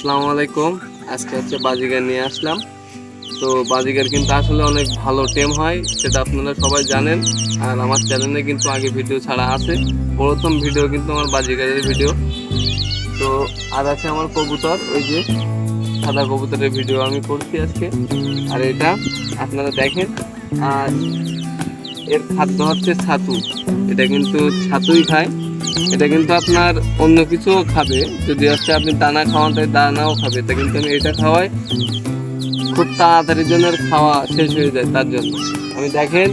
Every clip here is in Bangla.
আসসালামু আলাইকুম। আজকে হচ্ছে বাজিগার নিয়ে আসলাম। তো বাজিগার কিন্তু আসলে অনেক ভালো টেম হয়, সেটা আপনারা সবাই জানেন। আর আমার চ্যানেলে কিন্তু আগে ভিডিও ছাড়া আছে। প্রথম ভিডিও কিন্তু আমার বাজিগারের ভিডিও তো আর আছে আমার কবুতর ওই যে সাদা কবুতরের ভিডিও আমি করছি আজকে। আর এটা আপনারা দেখেন, আর এর খাদ্য হচ্ছে ছাতু। এটা কিন্তু ছাতুই খায়। এটা কিন্তু আপনার অন্য কিছুও খাবে। যদি হচ্ছে আপনি দানা খাওয়ান তাই দানাও খাবে। তা কিন্তু আমি এটা খাওয়াই খুব তাড়াতাড়ির জন্য খাওয়া শেষ হয়ে যায় তার জন্য। আমি দেখেন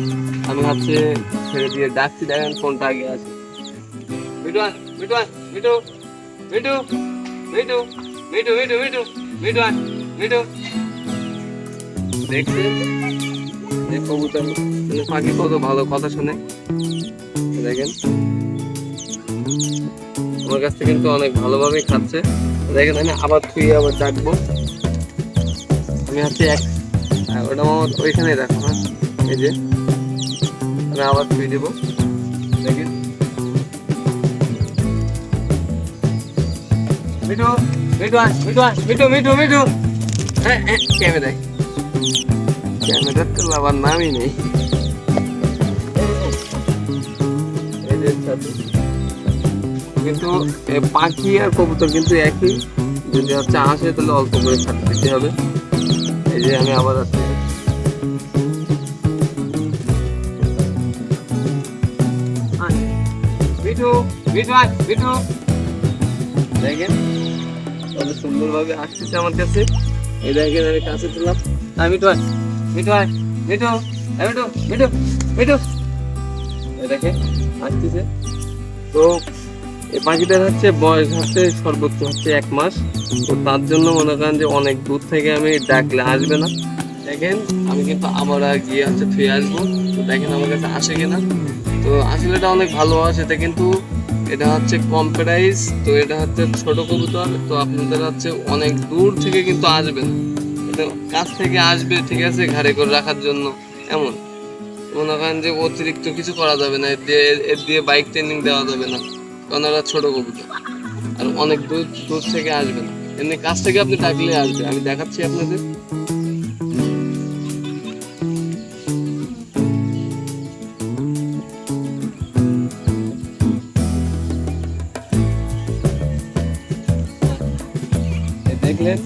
আমি হচ্ছে ছেড়ে দিয়ে ডাকছি দেখেন কোনটা আগে আছে। মিটু আয়, মিটু মিটু মিটু মিটু মিটু মিটু মিটু মিটু মিটু দেখছেন কবুতর। পাখি কত ভালো কথা শুনে। দেখেন। আমার কাছ কিন্তু অনেক ভালোভাবেই খাচ্ছে। দেখেন আমি আবার থুয়ে আবার ডাকবো। আমি হচ্ছে এক। হ্যাঁ, ওটা আমার ওইখানে রাখো হ্যাঁ? এই যে। আমি আবার থুয়ে দেবো। দেখেন। মিঠু মিঠু হ্যাঁ হ্যাঁ ক্যামেরায়। ক্যামেরার তো আবার নামই নেই। কিন্তু পাখি আর কবুতর কিন্তু একই। যদি হচ্ছে আসে, তাহলে অল্প করে ছাড় দিতে হবে। এই যে আমি আবার আসছি। দেখেন সুন্দরভাবে আসতেছে এই দেখেন, আমি কাছে আয় আয়। আসতেছে। তো এই পাখিটার হচ্ছে বয়স হচ্ছে সর্বোচ্চ হচ্ছে এক মাস। তো তার জন্য মনে করেন যে অনেক দূর থেকে আমি ডাকলে আসবে না। দেখেন, আমি কিন্তু আবার গিয়ে হচ্ছে ফিরে আসব। তো দেখেন আমার কাছে আসে কিনা। তো আসলে এটা অনেক ভালো আসে এটা কিন্তু এটা হচ্ছে কম প্রাইস তো এটা হচ্ছে ছোট কবুতর, তো আপনাদের হচ্ছে অনেক দূর থেকে কিন্তু আসবে না। এটা কাছ থেকে আসবে, ঠিক আছে, ঘাড়ে করে রাখার জন্য, এমন। মনে করেন যে অতিরিক্ত কিছু করা যাবে না, এর দিয়ে এর দিয়ে বাইক ট্রেনিং দেওয়া যাবে না। কারণ ওরা ছোট কবুতর। আর অনেক দূর দূর থেকে আসবে না। এমনি কাছ থেকে আপনি ডাকলে আসবে, আমি দেখাচ্ছি আপনাদের। দেখলেন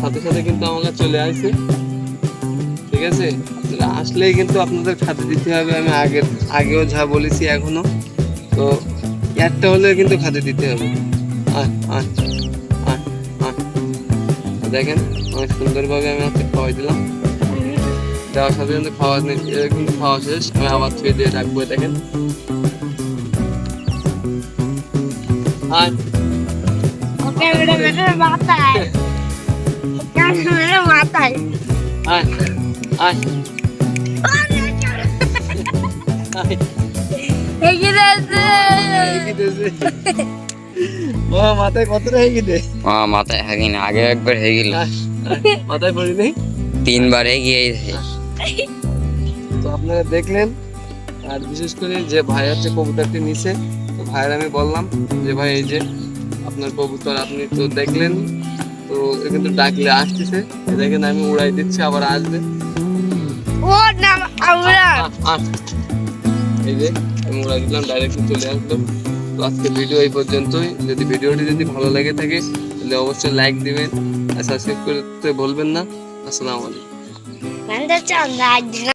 সাথে সাথে কিন্তু আমার কাছে চলে আসছে ঠিক আছে? আসলেই কিন্তু আপনাদের খাতে দিতে হবে, আমি আগের, আগেও যা বলেছি এখনও। তো একটা হলে কিন্তু খাতে দিতে হবে। আয় আয় আয় আয় দেখেন অনেক সুন্দরভাবে আমি আপনাকে খাওয়াই দিলাম। দেওয়ার সাথে সাথে খাওয়া কিন্তু খাওয়া শেষ। আমি আবার ছুঁয়ে দিয়ে রাখব দেখেন। আয়। মাথায়। আয়। আয়। আয়। মাথায় কতটা গেছে ও মাথায় হাগি না আগে একবার গেল মাথায় পড়ি নেই তিনবার তো আপনারা দেখলেন আর বিশেষ করে যে ভাই হচ্ছে কবুতরটি নিছে তো ভাইয়ের আমি বললাম যে ভাই এই যে আপনার কবুতর আপনি তো দেখলেন তো কিন্তু ডাকলে আসতেছে। দেখেন আমি উড়াই দিচ্ছি আবার আসবে। ও আমরা। এই যে আমি ওরা দিলাম ডাইরেক্ট চলে আসলাম। তো আজকে ভিডিও এই পর্যন্তই। যদি ভিডিওটি যদি ভালো লাগে থাকে, তাহলে অবশ্যই লাইক দিবেন আর সাবস্ক্রাইব করতে বলবেন না। আসসালামু আলাইকুম।